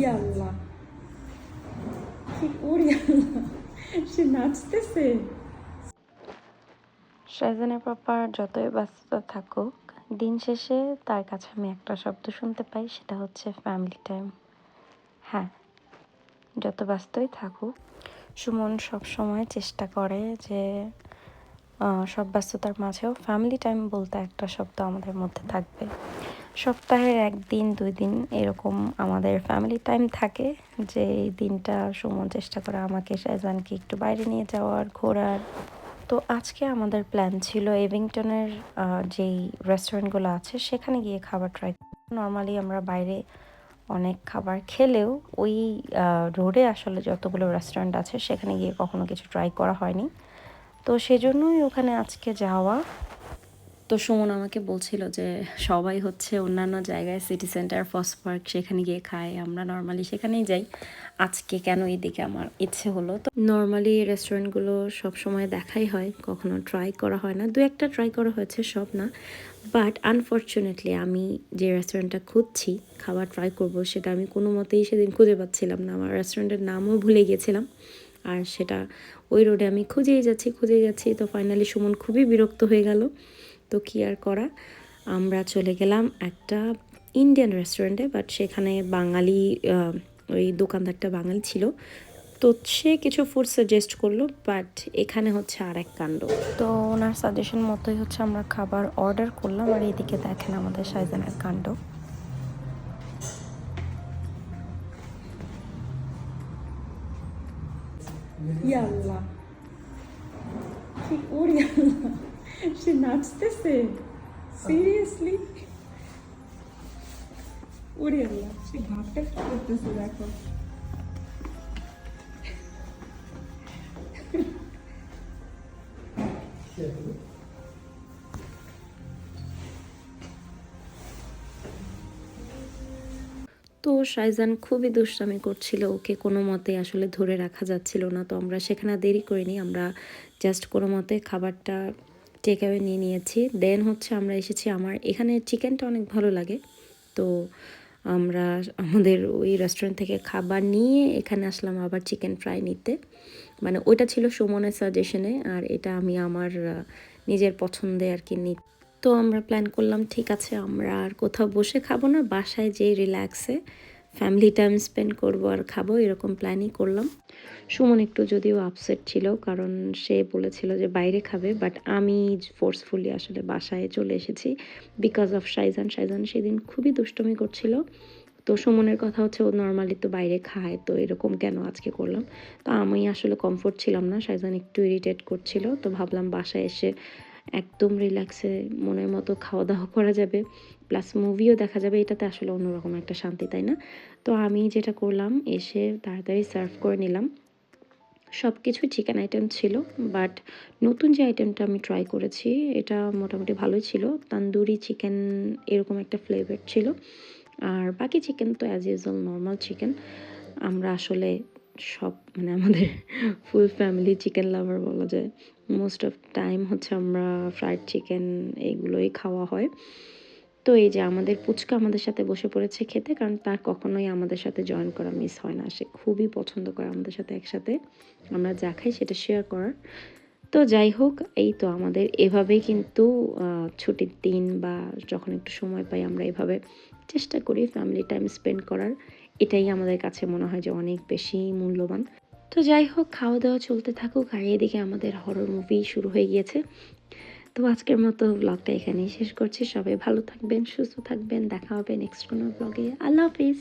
ইয়াল্লাহ কি শাহজানের পাপার যতই ব্যস্ততা থাকুক, দিন শেষে তার কাছে আমি একটা শব্দ শুনতে পাই, সেটা হচ্ছে ফ্যামিলি টাইম হ্যাঁ যত ব্যস্তই থাকুক, সুমন সব সময় চেষ্টা করে যে সব ব্যস্ততার মাঝেও ফ্যামিলি টাইম বলতে একটা শব্দ আমাদের মধ্যে থাকবে। সপ্তাহের একদিন দুই দিন এরকম আমাদের ফ্যামিলি টাইম থাকে যে এই দিনটা সুমন চেষ্টা করে আমাকে শাহজানকে একটু বাইরে নিয়ে যাওয়ার, ঘোরার। তো আজকে আমাদের প্ল্যান ছিল এভিংটনের যেই রেস্টুরেন্টগুলো আছে সেখানে গিয়ে খাবার ট্রাই নর্মালি আমরা বাইরে অনেক খাবার খেলেও ওই রোডে আসলে যতগুলো রেস্টুরেন্ট আছে সেখানে গিয়ে কখনো কিছু ট্রাই করা হয়নি। তো সেজন্যই ওখানে আজকে যাওয়া। তো সুমন আমাকে বলছিল যে সবাই হচ্ছে অন্যান্য জায়গায় সিটি সেন্টার ফস পার্ক সেখানে গিয়ে খায়, আমরা নর্মালি সেখানেই যাই। আজকে কেন এদিকে আমার ইচ্ছে হলো? তো নর্মালি রেস্টুরেন্টগুলো সব সময় দেখাই হয়, কখনো ট্রাই করা হয় না। দু একটা ট্রাই করা হয়েছে, সব না। বাট আনফর্চুনেটলি আমি যে রেস্টুরেন্টটা খুঁজছি, খাবার ট্রাই করব, সেটা আমি কোনো মতেই সেদিন খুঁজে পাচ্ছিলাম না। আমার রেস্টুরেন্টের নামও ভুলে গেছিলাম। আর সেটা ওই রোডে আমি খুঁজেই যাচ্ছি খুঁজেই যাচ্ছি। তো ফাইনালি সুমন খুবই বিরক্ত হয়ে গেল। তো কি আর করা। আমরা চলে গেলাম একটা ইন্ডিয়ান রেস্টুরেন্টে বাট সেখানে বাঙালি ওই দোকানদারটা বাঙালি ছিল। তো সে কিছু ফুড সাজেস্ট করল বাট এখানে হচ্ছে আর এক কাণ্ড। তো ওনার সাজেশন মতোই হচ্ছে আমরা খাবার অর্ডার করলাম আর এদিকে দেখেন আমাদের সাইজানের কাণ্ড। আল্লাহ। সে নাচতেছে সিরিয়াসলি ওরে আল্লাহ সে ভাবটা কি করতেছে দেখো তো শাইজান খুবই দুষ্টামি করছিল। ওকে কোনো মতে আসলে ধরে রাখা যাচ্ছিল না। তো আমরা সেখানে দেরি করিনি। আমরা জাস্ট কোনো মতে খাবারটা টেক অ্যাওয়ে নিয়ে নিয়েছি। দেন হচ্ছে আমরা এসেছি আমার, এখানে চিকেনটা অনেক ভালো লাগে। তো আমরা আমাদের ওই রেস্টুরেন্ট থেকে খাবার নিয়ে এখানে আসলাম আবার চিকেন ফ্রাই নিতে। মানে ওইটা ছিল সুমনের সাজেশনে আর এটা আমি আমার নিজের পছন্দে আর কি নি তো আমরা প্ল্যান করলাম, ঠিক আছে, আমরা আর কোথাও বসে খাব না, বাসায় যেই রিল্যাক্সে ফ্যামিলি টাইম স্পেন্ড করব আর খাব, এরকম প্ল্যানই করলাম। সুমন একটু যদিও আপসেট ছিল, কারণ সে বলেছিল যে বাইরে খাবে বাট আমি ফোর্সফুলি আসলে বাসায় চলে এসেছি বিকজ অফ শাইজান শাইজান সেদিন খুবই দুষ্টমি করছিল। তো সুমনের কথা হচ্ছে, ও নর্মালি তো বাইরে খায়, তো এরকম কেন আজকে করলাম? তো আমি আসলে কমফোর্ট ছিলাম না শাইজান একটু ইরিটেট করছিল, তো ভাবলাম বাসায় এসে একদম রিল্যাক্সে মনের মতো খাওয়া দাওয়া করা যাবে। প্লাস মুভিও দেখা যাবে, এটাতে আসলে অন্যরকম একটা শান্তি, তাই না? তো আমি যেটা করলাম, এসে তাড়াতাড়ি সার্ভ করে নিলাম। সব কিছু চিকেন আইটেম ছিল বাট নতুন যে আইটেমটা আমি ট্রাই করেছি, এটা মোটামুটি ভালোই ছিল। তান্দুরি চিকেন এরকম একটা ফ্লেভার ছিল। আর বাকি চিকেন তো অ্যাজ ইউজুয়াল নর্মাল চিকেন আমরা আসলে সব মানে আমাদের ফুল ফ্যামিলি চিকেন লাভার বলা যায়। মোস্ট অফ টাইম হচ্ছে আমরা ফ্রাইড চিকেন এগুলোই খাওয়া হয়। তো এই যে আমাদের পুচকা আমাদের সাথে বসে পড়েছে খেতে, কারণ তার কখনোই আমাদের সাথে জয়েন করা মিস হয় না। সে খুবই পছন্দ করে আমাদের সাথে একসাথে। আমরা যা খাই সেটা শেয়ার করার। তো যাই হোক, এই তো আমাদের এভাবেই কিন্তু ছুটির দিন বা যখন একটু সময় পাই আমরা এভাবে চেষ্টা করি ফ্যামিলি টাইম স্পেন্ড করার। এটাই আমাদের কাছে মনে হয় যে অনেক বেশি মূল্যবান। তো যাই হোক খাওয়া দাওয়া চলতে থাকুক, আর এদিকে আমাদের হরর মুভি শুরু হয়ে গিয়েছে। তো আজকের মতো ব্লগটা এখানেই শেষ করছি। সবাই ভালো থাকবেন, সুস্থ থাকবেন। দেখা হবে নেক্সট কোনো ব্লগে আল্লাহ হাফিজ।